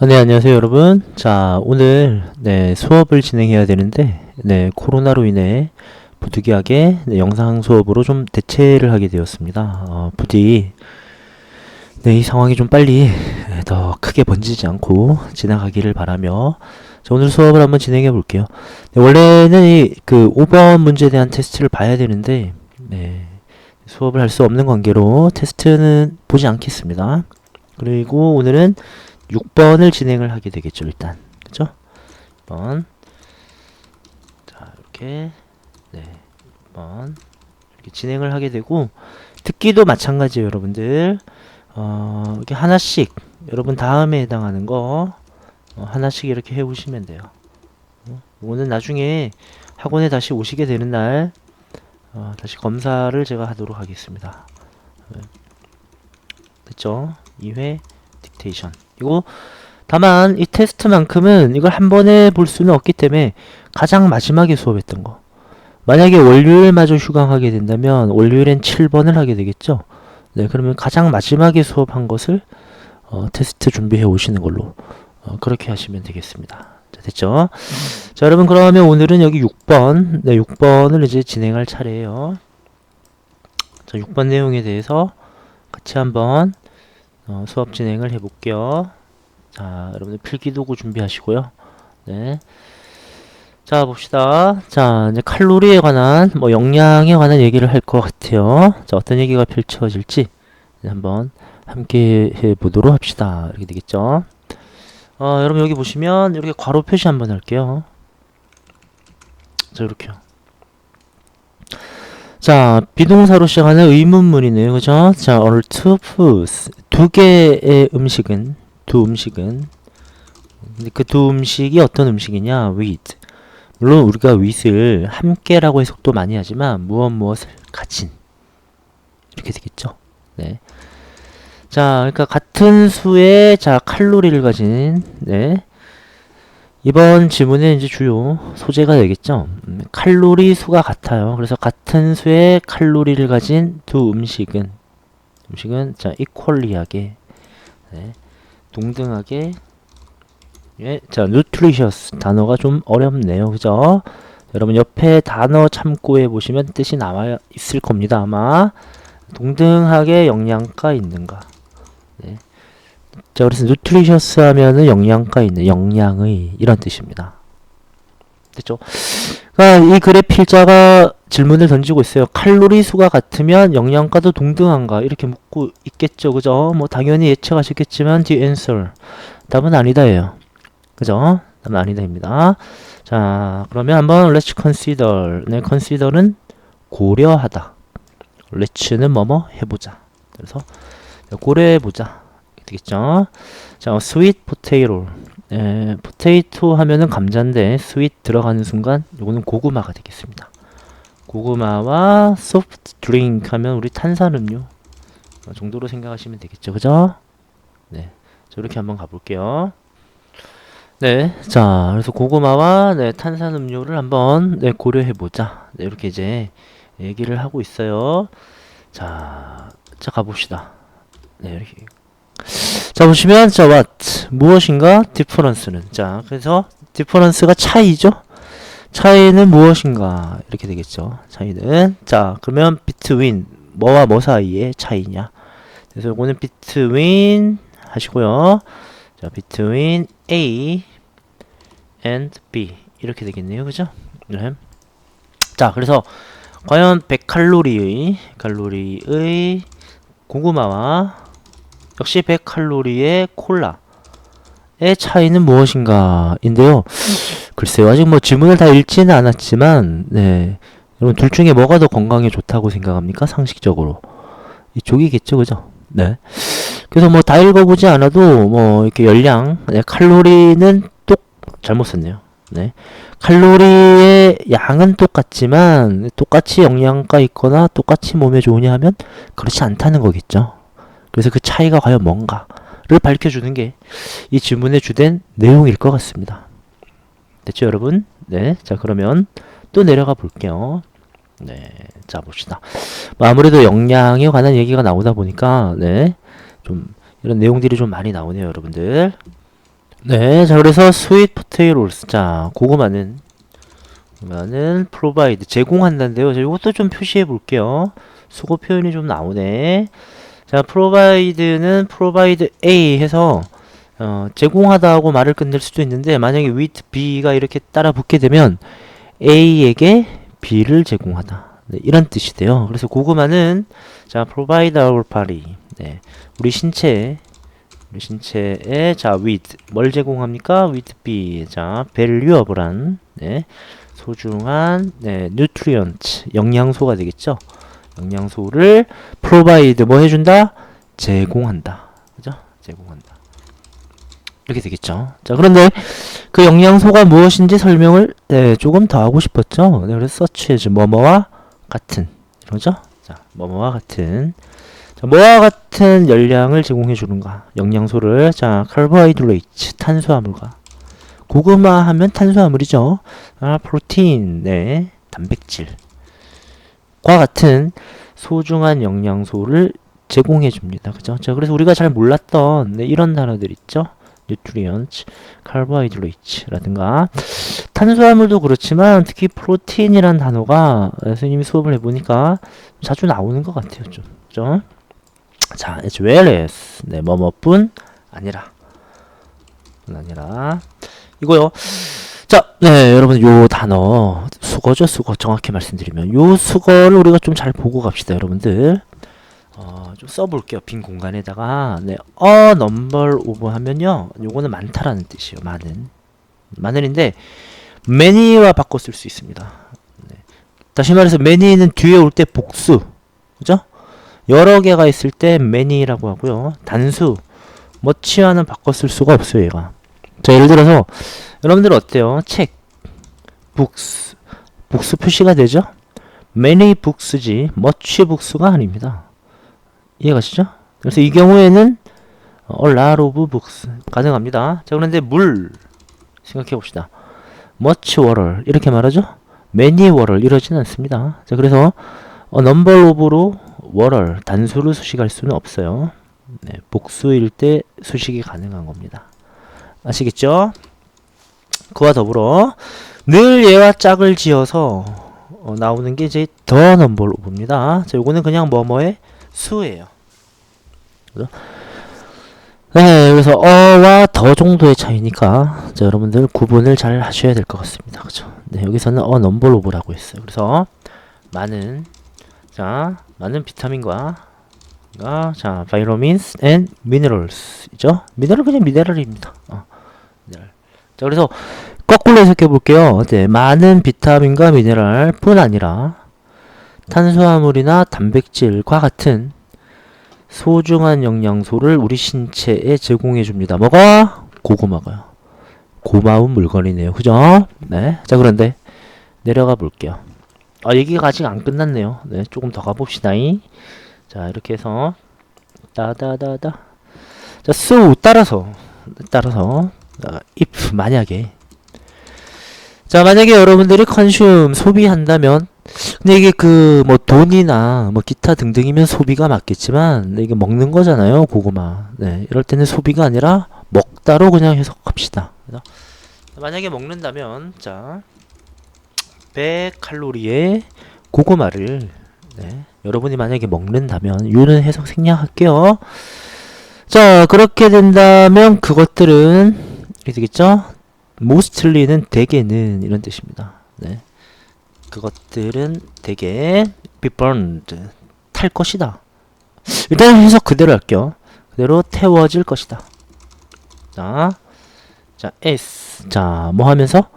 아, 네, 안녕하세요, 여러분. 자, 오늘, 네, 수업을 진행해야 되는데, 네, 코로나로 인해 부득이하게 네, 영상 수업으로 좀 대체를 하게 되었습니다. 어, 부디, 네, 이 상황이 좀 빨리 네, 더 크게 번지지 않고 지나가기를 바라며, 자, 오늘 수업을 한번 진행해 볼게요. 네, 원래는 이, 그 5번 문제에 대한 테스트를 봐야 되는데, 네, 수업을 할 수 없는 관계로 테스트는 보지 않겠습니다. 그리고 오늘은 6번을 진행을 하게 되겠죠, 일단. 그죠? 6번. 자, 이렇게. 네. 6번. 이렇게 진행을 하게 되고, 듣기도 마찬가지예요, 여러분들. 어, 이렇게 하나씩, 여러분 다음에 해당하는 거, 어, 하나씩 이렇게 해오시면 돼요. 어, 이거는 나중에 학원에 다시 오시게 되는 날, 어, 다시 검사를 제가 하도록 하겠습니다. 네. 됐죠? 2회 딕테이션. 이거 다만 이 테스트만큼은 이걸 한 번에 볼 수는 없기 때문에 가장 마지막에 수업했던 거. 만약에 월요일마저 휴강하게 된다면 월요일엔 7번을 하게 되겠죠. 네, 그러면 가장 마지막에 수업한 것을 어, 테스트 준비해 오시는 걸로 어, 그렇게 하시면 되겠습니다. 자, 됐죠? 자, 여러분 그러면 오늘은 여기 6번, 네, 6번을 이제 진행할 차례예요. 자, 6번 내용에 대해서 같이 한번 어, 수업 진행을 해볼게요. 자, 여러분들 필기도구 준비하시고요. 네. 자, 봅시다. 자, 이제 칼로리에 관한, 뭐, 영양에 관한 얘기를 할 것 같아요. 자, 어떤 얘기가 펼쳐질지 한번 함께 해보도록 합시다. 이렇게 되겠죠. 어, 여러분 여기 보시면 이렇게 괄호 표시 한번 할게요. 자, 이렇게요. 자, 비동사로 시작하는 의문문이네요. 그죠? 자, 오늘 two foods. 두 개의 음식은, 두 음식은, 그 두 음식이 어떤 음식이냐? with. 물론 우리가 with을 함께라고 해석도 많이 하지만 무엇 무엇을 가진. 이렇게 되겠죠? 네. 자, 그러니까 같은 수의 자, 칼로리를 가진, 네. 이번 지문의 이제 주요 소재가 되겠죠. 음, 칼로리 수가 같아요. 그래서 같은 수의 칼로리를 가진 두 음식은 음식은 자 equally하게 네, 동등하게 예, 자 nutritious 단어가 좀 어렵네요. 그죠? 여러분 옆에 단어 참고해 보시면 뜻이 나와 있을 겁니다. 아마 동등하게 영양가 있는가. 네. 자, 그래서 nutritious 하면은 영양가 있는, 영양의 이런 뜻입니다. 됐죠? 그러니까 이 글의 필자가 질문을 던지고 있어요. 칼로리 수가 같으면 영양가도 동등한가? 이렇게 묻고 있겠죠. 그죠? 뭐 당연히 예측하셨겠지만 the answer 답은 아니다예요. 그죠? 답은 아니다입니다. 자, 그러면 한번 let's consider. 네, consider는 고려하다. let's는 뭐뭐 해 보자. 그래서 고려해 보자. 되겠죠? 자, sweet potato. 에, 포테이토 하면은 감자인데 sweet 들어가는 순간 요거는 고구마가 되겠습니다. 고구마와 soft drink 하면 우리 탄산음료 어, 정도로 생각하시면 되겠죠. 그죠? 네. 자, 이렇게 한번 가볼게요. 네. 자, 그래서 고구마와 네, 탄산음료를 한번 네, 고려해 보자. 네, 이렇게 이제 얘기를 하고 있어요. 자, 자 가봅시다. 네, 이렇게 자 보시면 자 what? 무엇인가? difference는. 자 그래서 difference가 차이죠? 차이는 무엇인가? 이렇게 되겠죠? 차이는. 자 그러면 between 뭐와 뭐 사이의 차이냐? 그래서 이거는 between 하시고요. 자 between A and B. 이렇게 되겠네요. 그죠? 네. 자 그래서 과연 100칼로리의 칼로리의 고구마와 역시 100칼로리의 콜라의 차이는 무엇인가? 인데요. 글쎄요. 아직 뭐 질문을 다 읽지는 않았지만, 네. 여러분, 둘 중에 뭐가 더 건강에 좋다고 생각합니까? 상식적으로. 이쪽이겠죠. 그죠? 네. 그래서 뭐 다 읽어보지 않아도, 뭐, 이렇게 열량, 네, 칼로리는 똑, 잘못 썼네요. 네. 칼로리의 양은 똑같지만, 똑같이 영양가 있거나 똑같이 몸에 좋으냐 하면, 그렇지 않다는 거겠죠. 그래서 그 차이가 과연 뭔가를 밝혀주는 게 이 질문의 주된 내용일 것 같습니다. 됐죠, 여러분? 네. 자, 그러면 또 내려가 볼게요. 네. 자, 봅시다. 뭐 아무래도 영양에 관한 얘기가 나오다 보니까, 네. 좀, 이런 내용들이 좀 많이 나오네요, 여러분들. 네, 자 그래서 sweet potatoes. 자, 고구마는 고구마는 provide 제공한다인데요. 자, 이것도 좀 표시해 볼게요. 수고 표현이 좀 나오네. 자, provide는 provide A 해서 어, 제공하다고 말을 끝낼 수도 있는데 만약에 with B가 이렇게 따라 붙게 되면 A에게 B를 제공하다. 네, 이런 뜻이 돼요. 그래서 고구마는 자 provide our body. 네, 우리 신체 우리 신체에 자 with 뭘 제공합니까? with B. 자 valuable한 네, 소중한 네, nutrient 영양소가 되겠죠. 영양소를 provide 뭐 해준다? 제공한다. 그죠? 제공한다. 이렇게 되겠죠. 자, 그런데 그 영양소가 무엇인지 설명을 네, 조금 더 하고 싶었죠. 네, 그래서 as 뭐뭐와 같은 이러죠. 자, 뭐뭐와 같은 자, 뭐와 같은 열량을 제공해 주는가? 영양소를 자, carbohydrate 탄수화물과 고구마 하면 탄수화물이죠. 아, 프로틴, 네, 단백질 과 같은 소중한 영양소를 제공해 줍니다. 그죠? 자, 그래서 우리가 잘 몰랐던 네, 이런 단어들 있죠? nutrients, carbohydrate라든가 탄수화물도 그렇지만 특히 프로틴이란 단어가 선생님이 수업을 해보니까 자주 나오는 것 같아요. 좀, 그죠? 자, as well as 네, 뭐뭐뿐 아니라 뿐 아니라 이거요. 자, 네, 여러분 요 단어 수거죠, 수거 정확히 말씀드리면 요 수거를 우리가 좀 잘 보고 갑시다, 여러분들. 어, 좀 써볼게요. 빈 공간에다가 네, a number of 하면요, 요거는 많다라는 뜻이에요. 많은, 많은인데 many와 바꿔 쓸 수 있습니다. 네. 다시 말해서 many는 뒤에 올 때 복수, 그죠? 여러 개가 있을 때 many라고 하고요. 단수, much와는 바꿔 쓸 수가 없어요, 얘가. 자, 예를 들어서 여러분들 어때요? 책, books, books 표시가 되죠? many books지 much books가 아닙니다. 이해가시죠? 그래서 이 경우에는 a lot of books 가능합니다. 자, 그런데 물 생각해 봅시다. much water 이렇게 말하죠? many water 이러진 않습니다. 자, 그래서 a number of로 water 단수로 수식할 수는 없어요. 네, 복수일 때 수식이 가능한 겁니다. 아시겠죠? 그와 더불어 늘 얘와 짝을 지어서 어, 나오는 게 이제 더 넘버로 봅니다. 자, 요거는 그냥 뭐뭐의 수예요. 네, 그래서 어와 더 정도의 차이니까 자, 여러분들 구분을 잘 하셔야 될 것 같습니다. 그죠? 네, 여기서는 어 넘버 로브라고 했어요. 그래서 많은 자, 많은 비타민과 가, 자, vitamins and minerals이죠. 미네랄 그냥 미네랄입니다. 어. 자, 그래서 거꾸로 해석해 볼게요. 네, 많은 비타민과 미네랄 뿐 아니라 탄수화물이나 단백질과 같은 소중한 영양소를 우리 신체에 제공해 줍니다. 뭐가? 고구마가요. 고마운 물건이네요. 그죠? 네. 자, 그런데 내려가 볼게요. 아, 얘기가 아직 안 끝났네요. 네, 조금 더 가봅시다. 자, 이렇게 해서 따다다다. 자, so 따라서 따라서 자, if 만약에. 자, 만약에 여러분들이 컨슘 소비한다면 근데 이게 그 뭐 돈이나 뭐 기타 등등이면 소비가 맞겠지만 이게 먹는 거잖아요 고구마. 네 이럴 때는 소비가 아니라 먹다로 그냥 해석합시다. 만약에 먹는다면 자 100칼로리의 고구마를 네, 여러분이 만약에 먹는다면 유는 해석 생략할게요. 자 그렇게 된다면 그것들은 이렇게 되겠죠 mostly는 대개는 이런 뜻입니다 네. 그것들은 대개 be burned 탈 것이다. 일단 해석 그대로 할게요. 그대로 태워질 것이다. 자, 자 S 자 뭐 하면서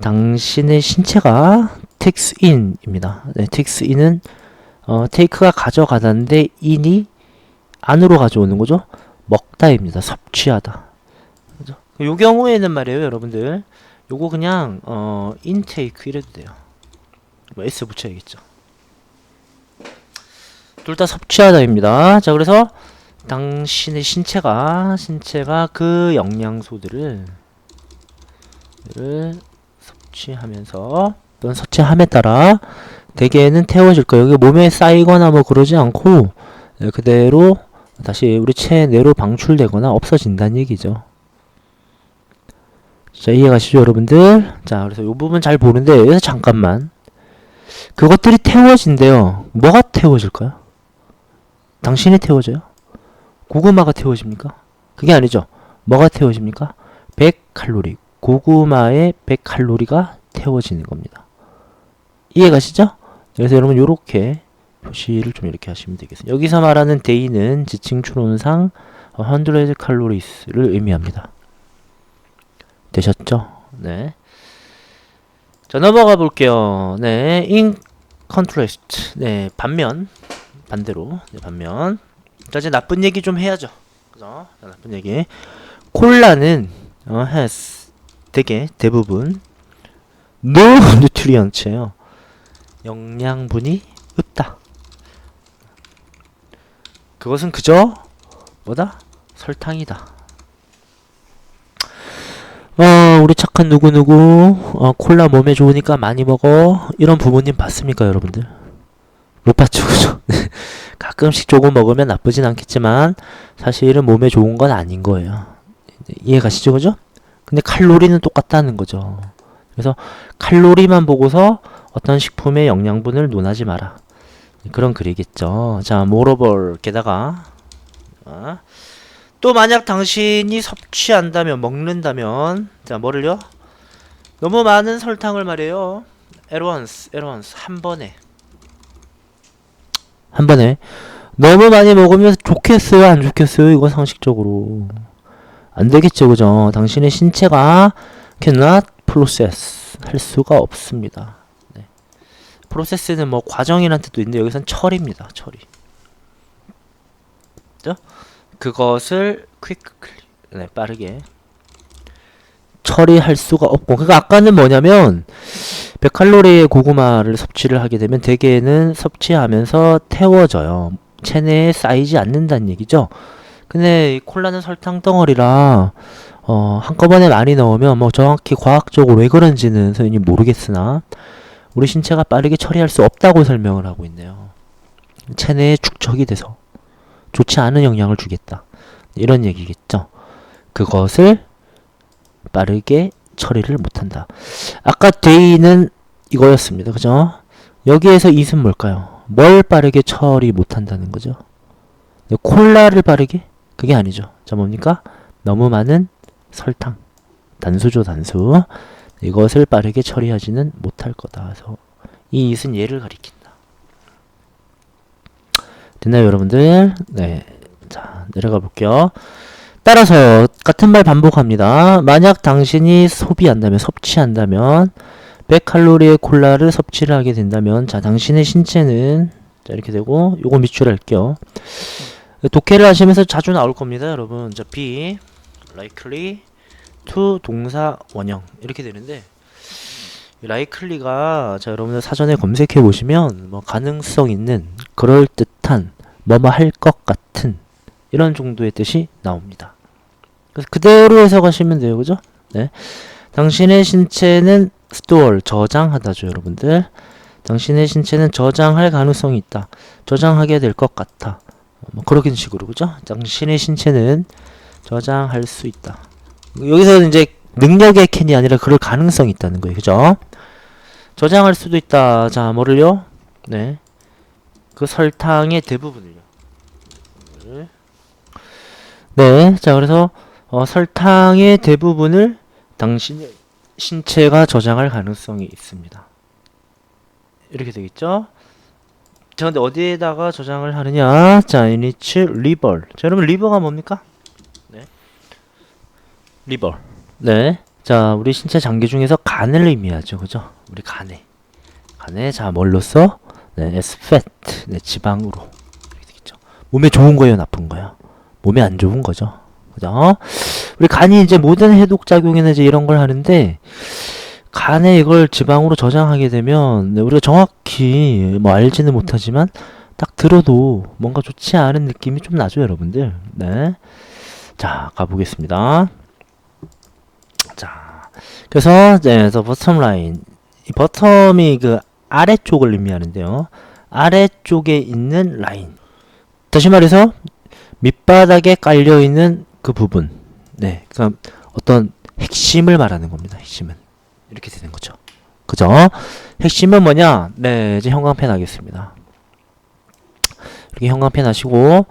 당신의 신체가 takes in입니다. 네, takes in은 어, take가 가져가다인데 in이 안으로 가져오는 거죠. 먹다입니다. 섭취하다. 요 경우에는 말이에요, 여러분들. 요거 그냥 어, intake 이래도 돼요. 뭐 S 붙여야겠죠. 둘 다 섭취하다입니다. 자, 그래서 당신의 신체가 신체가 그 영양소들을 를 섭취하면서 또는 섭취함에 따라 대개는 태워질 거예요. 여기 몸에 쌓이거나 뭐 그러지 않고 네, 그대로 다시 우리 체내로 방출되거나 없어진다는 얘기죠. 자, 이해가시죠, 여러분들? 자, 그래서 이 부분 잘 보는데, 여기서 잠깐만. 그것들이 태워진대요. 뭐가 태워질까요? 당신이 태워져요? 고구마가 태워집니까? 그게 아니죠. 뭐가 태워집니까? 100칼로리. 고구마의 100칼로리가 태워지는 겁니다. 이해가시죠? 그래서 여러분 요렇게 표시를 좀 이렇게 하시면 되겠습니다. 여기서 말하는 day는 지칭 추론상 100 칼로리스를 의미합니다. 되셨죠? 네. 자, 넘어가 볼게요. 네. in contrast. 네. 반면. 반대로. 네, 반면. 자, 이제 나쁜 얘기 좀 해야죠. 그죠? 자, 나쁜 얘기. 콜라는 어, has 되게 대부분 no nutrients예요. 영양분이 없다. 그것은 그저 뭐다? 설탕이다. 어, 우리 착한 누구누구, 어, 콜라 몸에 좋으니까 많이 먹어. 이런 부모님 봤습니까, 여러분들? 못 봤죠, 그죠? 가끔씩 조금 먹으면 나쁘진 않겠지만, 사실은 몸에 좋은 건 아닌 거예요. 이해가시죠, 그죠? 근데 칼로리는 똑같다는 거죠. 그래서 칼로리만 보고서 어떤 식품의 영양분을 논하지 마라. 그런 글이겠죠. 자, 모로벌 게다가 아, 또 만약 당신이 섭취한다면 먹는다면 자 뭐를요? 너무 많은 설탕을 말이에요. 에런스 에런스 한 번에. 한 번에. 너무 많이 먹으면 좋겠어요? 안 좋겠어요? 이거 상식적으로. 안 되겠죠 그죠? 당신의 신체가 cannot process. 할 수가 없습니다. 네. 프로세스는 뭐 과정이란 뜻도 있는데 여기선 처리입니다 처리 그죠? 그것을 quickly 네, 빠르게 처리할 수가 없고 그러니까 아까는 뭐냐면 100칼로리의 고구마를 섭취를 하게 되면 대개는 섭취하면서 태워져요. 체내에 쌓이지 않는다는 얘기죠. 근데 이 콜라는 설탕 덩어리라 어, 한꺼번에 많이 넣으면 뭐 정확히 과학적으로 왜 그런지는 선생님 모르겠으나 우리 신체가 빠르게 처리할 수 없다고 설명을 하고 있네요. 체내에 축적이 돼서 좋지 않은 영향을 주겠다. 이런 얘기겠죠. 그것을 빠르게 처리를 못한다. 아까 데이는 이거였습니다. 그죠? 여기에서 이은 뭘까요? 뭘 빠르게 처리 못한다는 거죠? 네, 콜라를 빠르게? 그게 아니죠. 자, 뭡니까? 너무 많은 설탕. 단수죠, 단수. 이것을 빠르게 처리하지는 못할 거다. 그래서 이 이은 얘를 가리킨다. 됐나요, 여러분들? 네. 자, 내려가 볼게요. 따라서 같은 말 반복합니다. 만약 당신이 소비한다면, 섭취한다면 100칼로리의 콜라를 섭취를 하게 된다면 자, 당신의 신체는 자, 이렇게 되고 요거 밑줄 할게요. 독해를 하시면서 자주 나올 겁니다, 여러분. 자, be likely to 동사 원형 이렇게 되는데 likely가 자, 여러분들 사전에 검색해 보시면 뭐 가능성 있는 그럴 듯한 뭐뭐 할 것 같은 이런 정도의 뜻이 나옵니다. 그래서 그대로 해석하시면 돼요. 그죠? 네. 당신의 신체는 store, 저장하다죠, 여러분들. 당신의 신체는 저장할 가능성이 있다. 저장하게 될 것 같아. 뭐 그런 식으로, 그죠? 당신의 신체는 저장할 수 있다. 여기서는 이제 능력의 캔이 아니라 그럴 가능성이 있다는 거예요. 그죠? 저장할 수도 있다. 자, 뭐를요? 네. 그 설탕의 대부분을요. 네. 자, 그래서 어, 설탕의 대부분을 당신의 신체가 저장할 가능성이 있습니다. 이렇게 되겠죠? 자, 근데 어디에다가 저장을 하느냐? 자, its liver. 자, 여러분, 리버가 뭡니까? 네. 리버. 네. 자, 우리 신체 장기 중에서 간을 의미하죠. 그죠? 우리 간에. 간에, 자, 뭘로써? 네, as fat. 네, 지방으로. 되겠죠. 몸에 좋은 거예요, 나쁜 거예요? 몸에 안 좋은 거죠. 그죠? 우리 간이 이제 모든 해독 작용이나 이제 이런 걸 하는데 간에 이걸 지방으로 저장하게 되면 네, 우리가 정확히 뭐 알지는 못하지만 딱 들어도 뭔가 좋지 않은 느낌이 좀 나죠, 여러분들. 네. 자, 가보겠습니다. 자, 그래서 이제 그래서 버텀 라인 이 버텀이 그 아래쪽을 의미하는데요. 아래쪽에 있는 라인. 다시 말해서 밑바닥에 깔려 있는 그 부분. 네. 그러니까 어떤 핵심을 말하는 겁니다. 핵심은 이렇게 되는 거죠. 그죠? 핵심은 뭐냐? 네, 이제 형광펜 하겠습니다. 이렇게 형광펜 하시고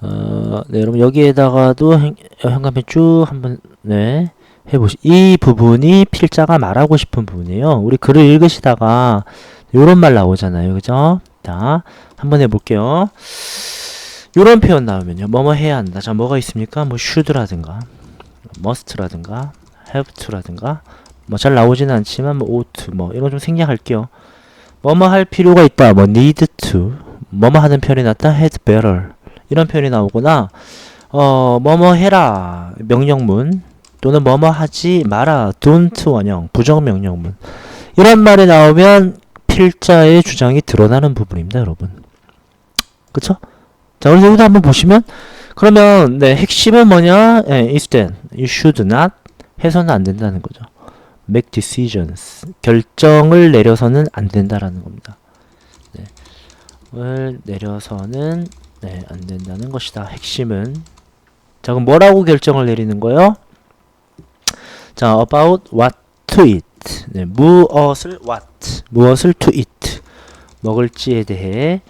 어, 네, 여러분 여기에다가도 형, 형광펜 쭉 한번 네 해보시. 이 부분이 필자가 말하고 싶은 부분이에요. 우리 글을 읽으시다가 요런 말 나오잖아요, 그죠? 자, 한번 해볼게요. 요런 표현 나오면요, 뭐뭐 해야 한다. 자, 뭐가 있습니까? 뭐 should라든가, must라든가, have to라든가, 뭐 잘 나오지는 않지만 뭐 ought 뭐 이런 거좀 생략할게요. 뭐뭐 할 필요가 있다. 뭐 need to, 뭐뭐 하는 표현이 낫다. had better 이런 표현이 나오거나 어 뭐뭐 해라 명령문 또는 뭐뭐 하지 마라 don't 원형 부정 명령문 이런 말이 나오면 필자의 주장이 드러나는 부분입니다, 여러분. 그쵸? 자, 그래서 여기도 한번 보시면 그러면 네, 핵심은 뭐냐? 예, instead, you should not 해서는 안 된다는 거죠. make decisions 결정을 내려서는 안 된다라는 겁니다. 네. 을 내려서는 네, 안 된다는 것이다. 핵심은 자, 그럼 뭐라고 결정을 내리는 거예요? 자, about what to eat. 네, 무엇을 what, 무엇을 to eat. 먹을지에 대해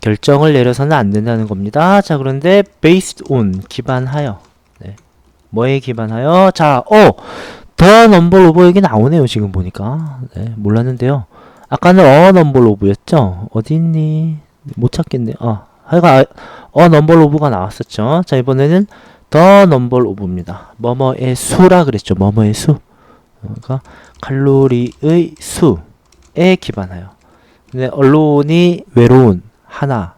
결정을 내려서는 안 된다는 겁니다. 자, 그런데 based on 기반하여. 네. 뭐에 기반하여? 자, 어, 더 넘버 오버 여기 나오네요. 지금 보니까. 네, 몰랐는데요. 아까는 어 넘버 오브였죠? 어디 있니? 못 찾겠네. 아, 하여간 어 넘버 오브가 나왔었죠. 자, 이번에는 더 넘버 오브입니다. 뭐뭐의 수라 그랬죠. 뭐뭐의 수. 그러니까 칼로리의 수에 기반하여. 근데 언론이 외로운 하나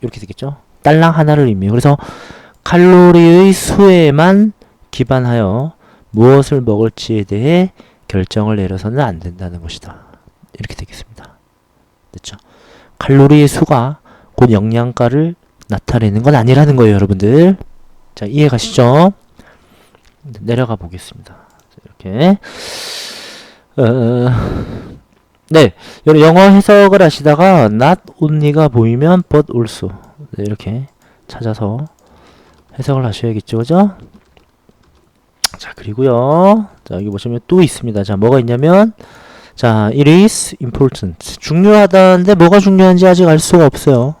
이렇게 되겠죠. 딸랑 하나를 의미해요. 그래서 칼로리의 수에만 기반하여 무엇을 먹을지에 대해 결정을 내려서는 안 된다는 것이다. 이렇게 되겠습니다. 됐죠? 칼로리의 수가 곧 영양가를 나타내는 건 아니라는 거예요, 여러분들. 자, 이해 가시죠? 내려가 보겠습니다. 이렇게. 어, 네, 여러분 영어 해석을 하시다가 not only가 보이면 but also 네, 이렇게 찾아서 해석을 하셔야겠죠, 그죠? 자, 그리고요. 자, 여기 보시면 또 있습니다. 자, 뭐가 있냐면 자, it is important. 중요하다는데 뭐가 중요한지 아직 알 수가 없어요.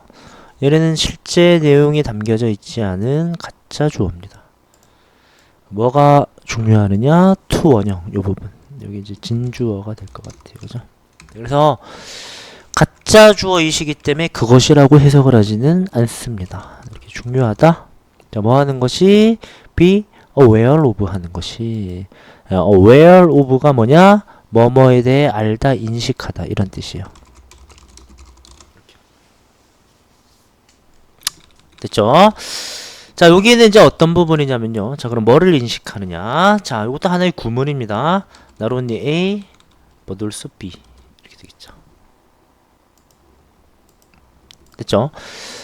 얘네는 실제 내용이 담겨져 있지 않은 가짜 주어입니다. 뭐가 중요하느냐? to 원형 요 부분. 여기 이제 진주어가 될 것 같아요. 그죠? 그래서 가짜 주어이시기 때문에 그것이라고 해석을 하지는 않습니다. 이렇게 중요하다. 자, 뭐 하는 것이 be aware of 하는 것이 aware of가 뭐냐? 뭐뭐에 대해 알다, 인식하다 이런 뜻이에요. 됐죠? 자, 여기는 이제 어떤 부분이냐면요. 자, 그럼 뭐를 인식하느냐? 자, 이것도 하나의 구문입니다. only A, also B. 이렇게 되겠죠. 됐죠?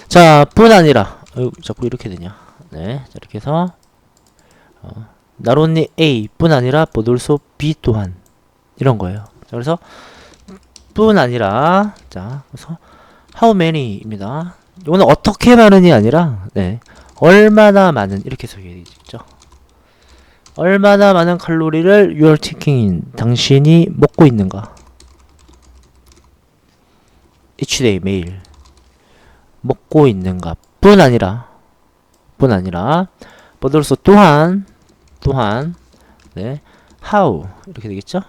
자, 뿐 아니라, 어, 자꾸 이렇게 되냐? 네, 자, 이렇게 해서 어, only A 뿐 아니라 also B 또한 이런 거예요. 자, 그래서 뿐 아니라 자, 그래서 how many입니다. 이거는 어떻게 많으니 아니라 네. 얼마나 많은 이렇게 소개해야겠죠. 얼마나 많은 칼로리를 taking in 당신이 먹고 있는가? each 매일 먹고 있는가 뿐 아니라 뿐 아니라 also 또한 또한 네 how 이렇게 되겠죠?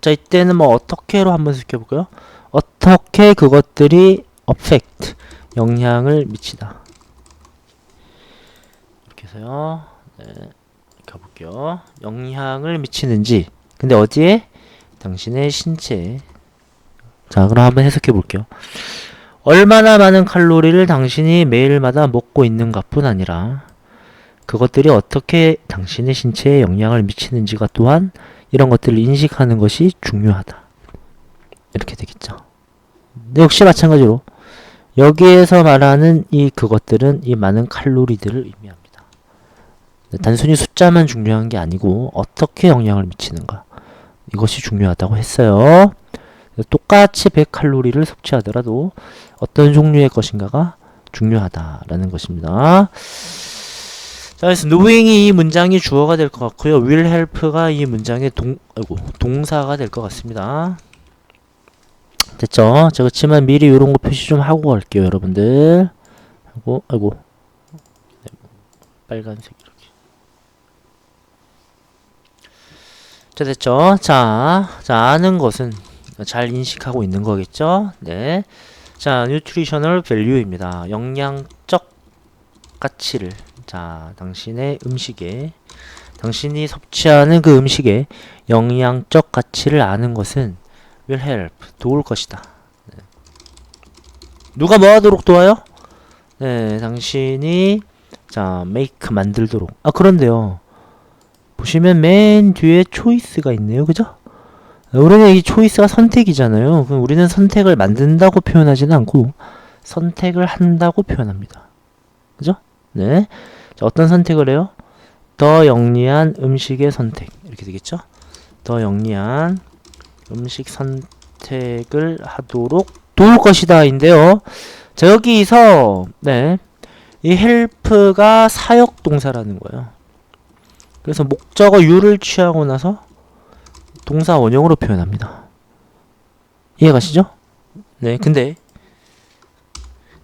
자 이때는 뭐 어떻게로 한번 시켜볼까요? 어떻게 그것들이 affect 영향을 미치다. 이렇게 해서요. 네, 가볼게요. 영향을 미치는지. 근데 어디에? 당신의 신체에. 자, 그럼 한번 해석해 볼게요. 얼마나 많은 칼로리를 당신이 매일마다 먹고 있는가 뿐 아니라 그것들이 어떻게 당신의 신체에 영향을 미치는지가 또한 이런 것들을 인식하는 것이 중요하다. 이렇게 되겠죠. 역시 마찬가지로 여기에서 말하는 이 그것들은 이 많은 칼로리들을 의미합니다. 단순히 숫자만 중요한 게 아니고 어떻게 영향을 미치는가 이것이 중요하다고 했어요. 똑같이 100칼로리를 섭취하더라도 어떤 종류의 것인가가 중요하다라는 것입니다. 자, 그래서 knowing이 이 문장이 주어가 될 것 같고요. help가 이 문장의 동, 아이고, 동사가 될 것 같습니다. 됐죠? 자, 그렇지만 미리 이런 거 표시 좀 하고 갈게요, 여러분들. 하고, 아이고. 네, 빨간색 이렇게. 자, 됐죠? 자, 자, 아는 것은 잘 인식하고 있는 거겠죠? 네. 자, nutritional value입니다. 영양적 가치를 자, 당신의 음식에 당신이 섭취하는 그 음식의 영양적 가치를 아는 것은 will help 도울 것이다. 네. 누가 뭐 하도록 도와요? 네, 당신이 자, make 만들도록. 아, 그런데요. 보시면 맨 뒤에 초이스가 있네요. 그죠? 우리는 이 초이스가 선택이잖아요. 그럼 우리는 선택을 만든다고 표현하지는 않고 선택을 한다고 표현합니다. 그죠? 네. 자, 어떤 선택을 해요? 더 영리한 음식의 선택. 이렇게 되겠죠? 더 영리한 음식 선택을 하도록 도울 것이다. 인데요. 자, 여기서, 네. 이 help가 사역 동사라는 거예요. 그래서 목적어 유를 취하고 나서 동사 원형으로 표현합니다. 이해가시죠? 네, 근데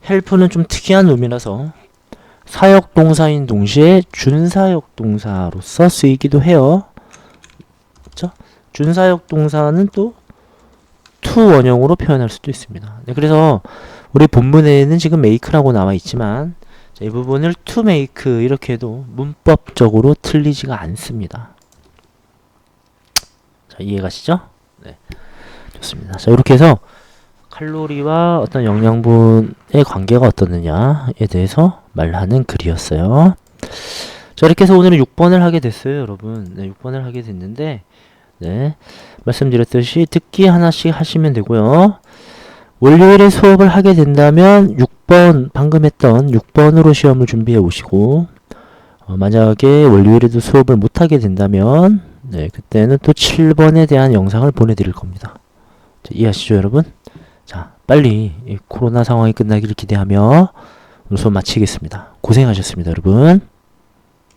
help는 좀 특이한 의미라서 사역 동사인 동시에 준사역 동사로서 쓰이기도 해요. 준사역 동사는 또 to 원형으로 표현할 수도 있습니다. 네, 그래서 우리 본문에는 지금 make라고 나와 있지만 자, 이 부분을 to make 이렇게 해도 문법적으로 틀리지가 않습니다. 자, 이해가시죠? 네. 좋습니다. 자, 이렇게 해서 칼로리와 어떤 영양분의 관계가 어떻느냐에 대해서 말하는 글이었어요. 자, 이렇게 해서 오늘은 6번을 하게 됐어요, 여러분. 네, 6번을 하게 됐는데, 네. 말씀드렸듯이 듣기 하나씩 하시면 되고요. 월요일에 수업을 하게 된다면 6번, 방금 했던 6번으로 시험을 준비해 오시고, 어, 만약에 월요일에도 수업을 못 하게 된다면, 네, 그때는 또 7번에 대한 영상을 보내드릴 겁니다. 자, 이해하시죠, 여러분? 자, 빨리 이 코로나 상황이 끝나기를 기대하며 수업 마치겠습니다. 고생하셨습니다, 여러분.